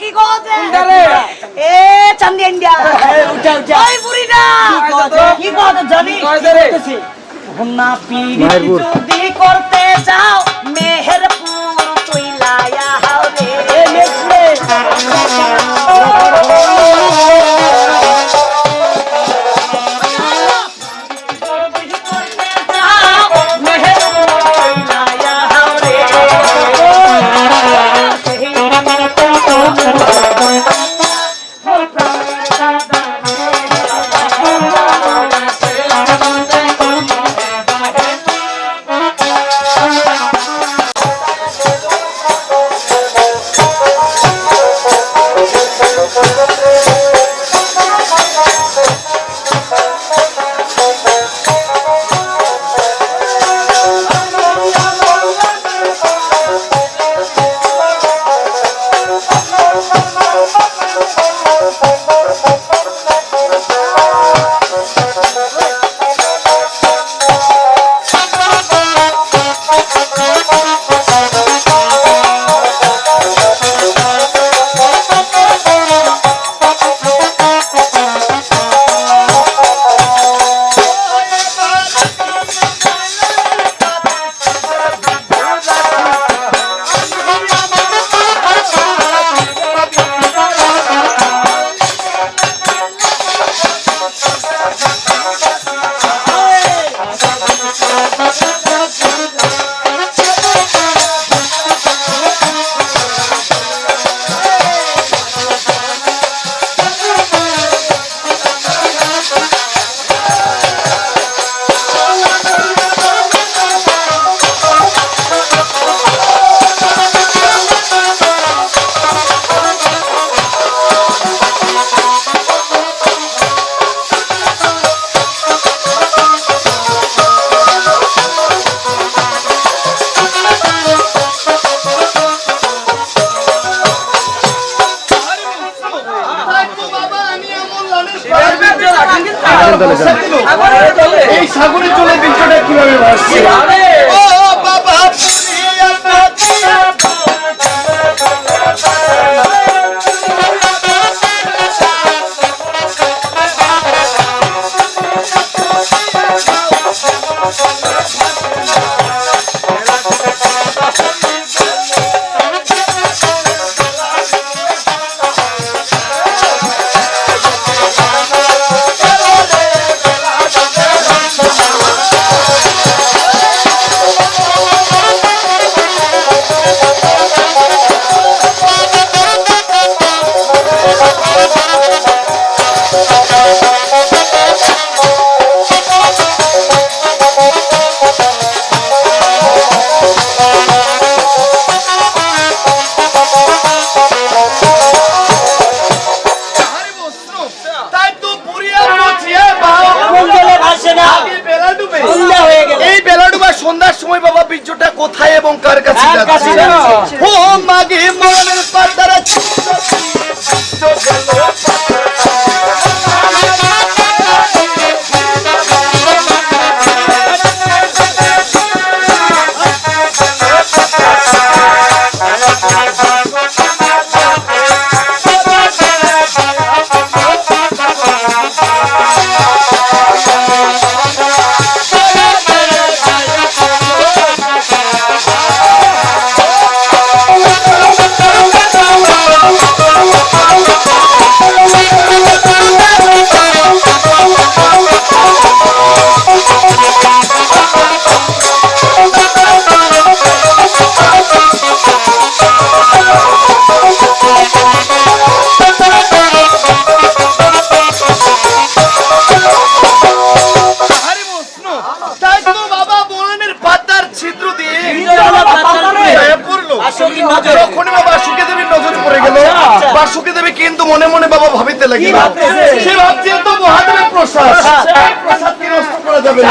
কি কোতে? এ চান্দি ইন্ডিয়া। উঠা উঠা। ওই বুড়িটা। কি কোতে কি কছে জানি? কি হুন্না রে? না পিড়ি যদি করতে চাও মেহেরপুর Okay. এই সাগরে চলে দৃশ্যটা কীভাবে ভাসছে? নজরে। যখনই বাবা সুখে দেবীর নজরে পড়ে গেল। দেবী কিন্তু মনে মনে বাবা ভাবিতে লাগিল সে ভাবছে তো মহাদেবের প্রসাদ। প্রসাদ নষ্ট করা যাবে না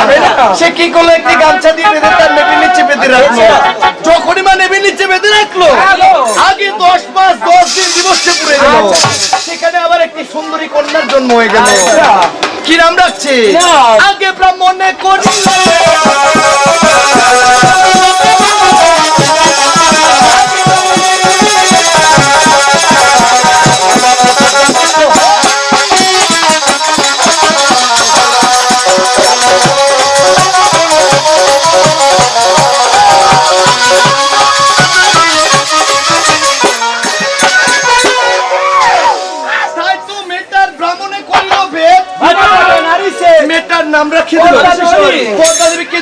সে কি করল একটি গামছা দিয়ে বেঁধে তার নেবির নিচে বেঁধে রাখল। যখনই মা নেবির নিচে বেঁধে রাখল আগে দশ মাস দশ দিন দিবসে পুড়ে গেল আচ্ছা। সেখানে আবার একটি সুন্দরী কন্যার জন্ম হয়ে গেল আচ্ছা। কি নাম রাখছে। আগে ব্রাহ্মণে করিলে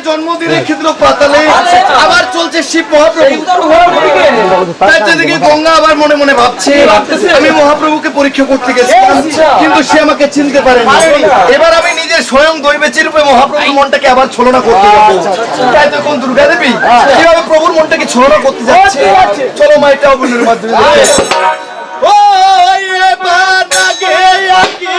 জন্ম দিয়ে রেখে পাতালে আবার চলছে শিব মহাপ্রভু। গঙ্গা আবার মনে মনে ভাবছে। আমি মহাপ্রভুকে পরীক্ষা করতে গেছিলাম আচ্ছা। কিন্তু সে আমাকে চিনতে পারেনি। এবার আমি নিজের স্বয়ং দৈবেচের রূপে মহাপ্রভুর মনটাকে আবার ছলনা করতে যাব। তাই তো কোন দুর্গা দেবী কীভাবে প্রভুর মনটাকে ছলনা করতে যাচ্ছে? চলো মা এটা অভিনয়ের মাধ্যমে। ও এবার আগে আগে